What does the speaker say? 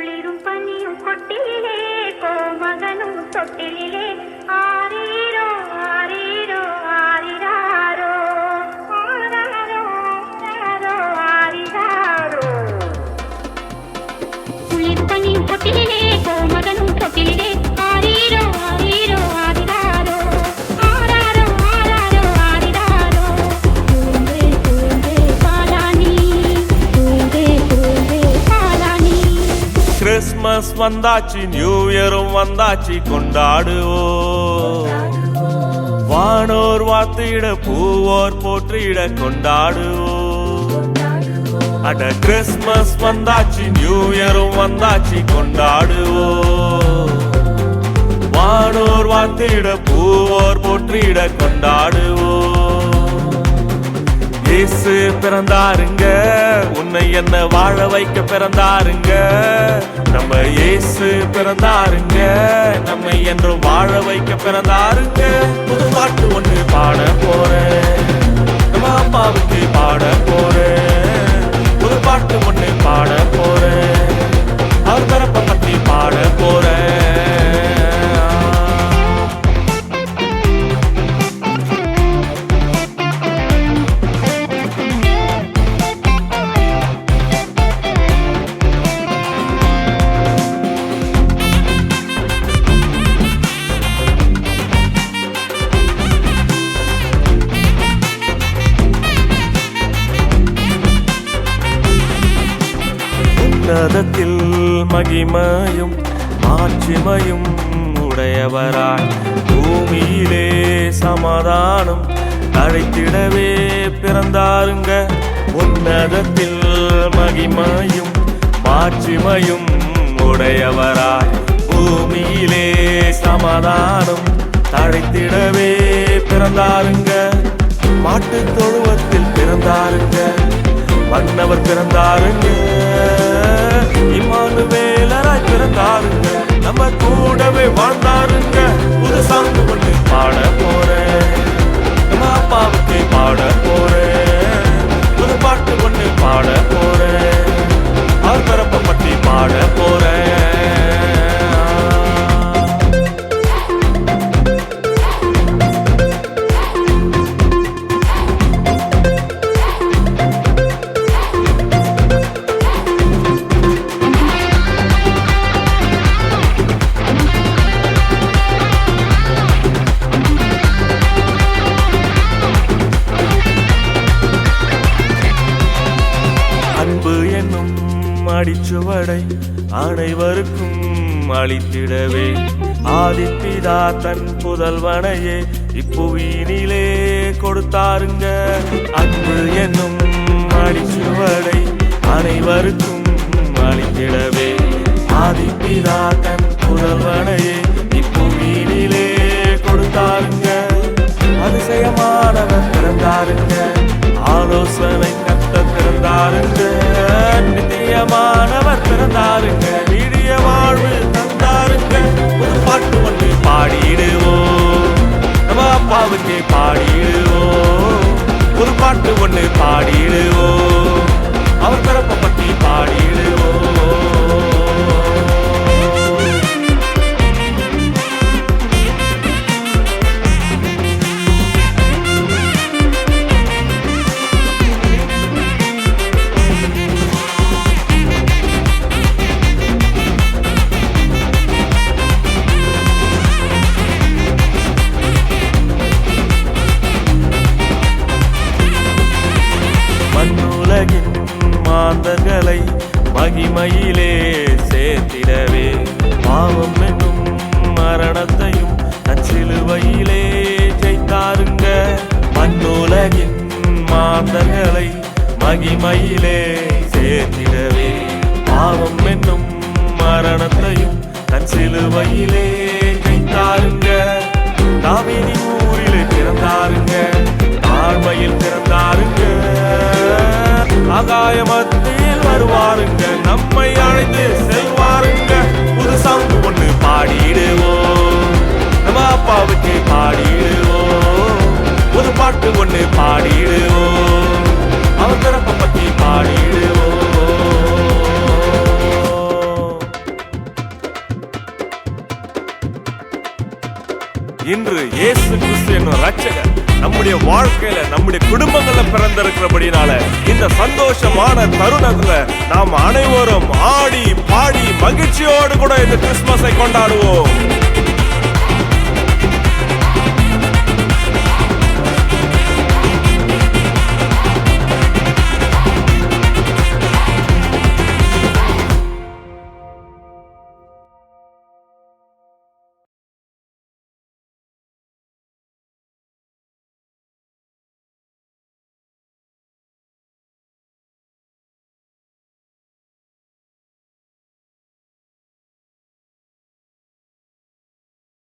குளிரும் பனியும் கொட்டிலே கோமகனும் தொட்டிலே ஆரே கிறிஸ்மஸ் வந்தாச்சு நியூ இயரும் வந்தாச்சு கொண்டாடுவோம் வானோர் வாத்திட பூவோர் போற்றிட கொண்டாடுவோம் அட கிறிஸ்மஸ் வந்தாச்சு நியூ இயரும் வந்தாச்சு கொண்டாடுவோம் வானோர் வாத்திட பூவோர் போற்றிட கொண்டாடுவோம் இயேசு பிறந்தாருங்க. உன்னை என்ன வாழ வைக்க பிறந்தாருங்க. நம்ம இயேசு பிறந்தாருங்க. நம்மை என்று வாழ வைக்க பிறந்தாருங்க. புது பாட்டு ஒன்று பாட போறேன். நம்ம அப்பாவுக்கு பாட போறேன். புது பாட்டு உன்னதத்தில் மகிமையும் மாட்சிமையும் உடையவராய் பூமியிலே சமாதானம் அழைத்திடவே பிறந்தாருங்க. உன்னதத்தில் மகிமையும் மாட்சிமையும் உடையவராய் பூமியிலே சமாதானம் தழைத்திடவே பிறந்தாருங்க. மாட்டு தொழுவத்தில் பிறந்தாருங்க. மன்னவர் பிறந்தாருங்க. இமானு வேலராய் பிறந்தாருங்க. நம்ம கூடவே வாழ்ந்தாருங்க. அடிச்சுவடை அனைவருக்கும் அளித்திடவே. ஆதிப்பிதா தன் புதல்வனையே இப்புவியினிலே கொடுத்தாருங்க. அன்பு என்னும் அடிச்சுவடை அனைவருக்கும் அளித்திடவே. ஆதிப்பிதா தன் புதல்வனையே இப்புவியினிலே கொடுத்தாருங்க. அதிசயமானவர் பிறந்தாருங்க. ஆலோசனை அப்பாவுக்கு பாடிடுவோம் ஒரு பாட்டு ஒன்று பாடிடுவோம் அவர் பிறப்பை பற்றி பாடிடுவோம் மாந்தர்களை மகிமையிலே சேர்த்திடவே. பாவம் என்னும் மரணத்தையும் நச்சிலுவையிலே ஜெயித்தாருங்க. மண்ணுலகின் மாந்தர்களை மகிமையிலே சேர்த்திடவே. பாவம் என்னும் மரணத்தையும் தன் சிலுவையிலே ஜெயித்தாருங்க. தாவீதி ஊரிலே பிறந்தாருங்க. தாழ்மையில் பிறந்தாருங்க. ஆகாய மத்தியில் வருவாருங்க இயேசு கிறிஸ்து என்ற ரட்சகர் நம்முடைய வாழ்க்கையில நம்முடைய குடும்பங்கள்ல பிறந்திருக்கிறபடினால இந்த சந்தோஷமான தருணத்துல நாம் அனைவரும் ஆடி பாடி மகிழ்ச்சியோடு கூட இந்த கிறிஸ்துமஸை கொண்டாடுவோம்.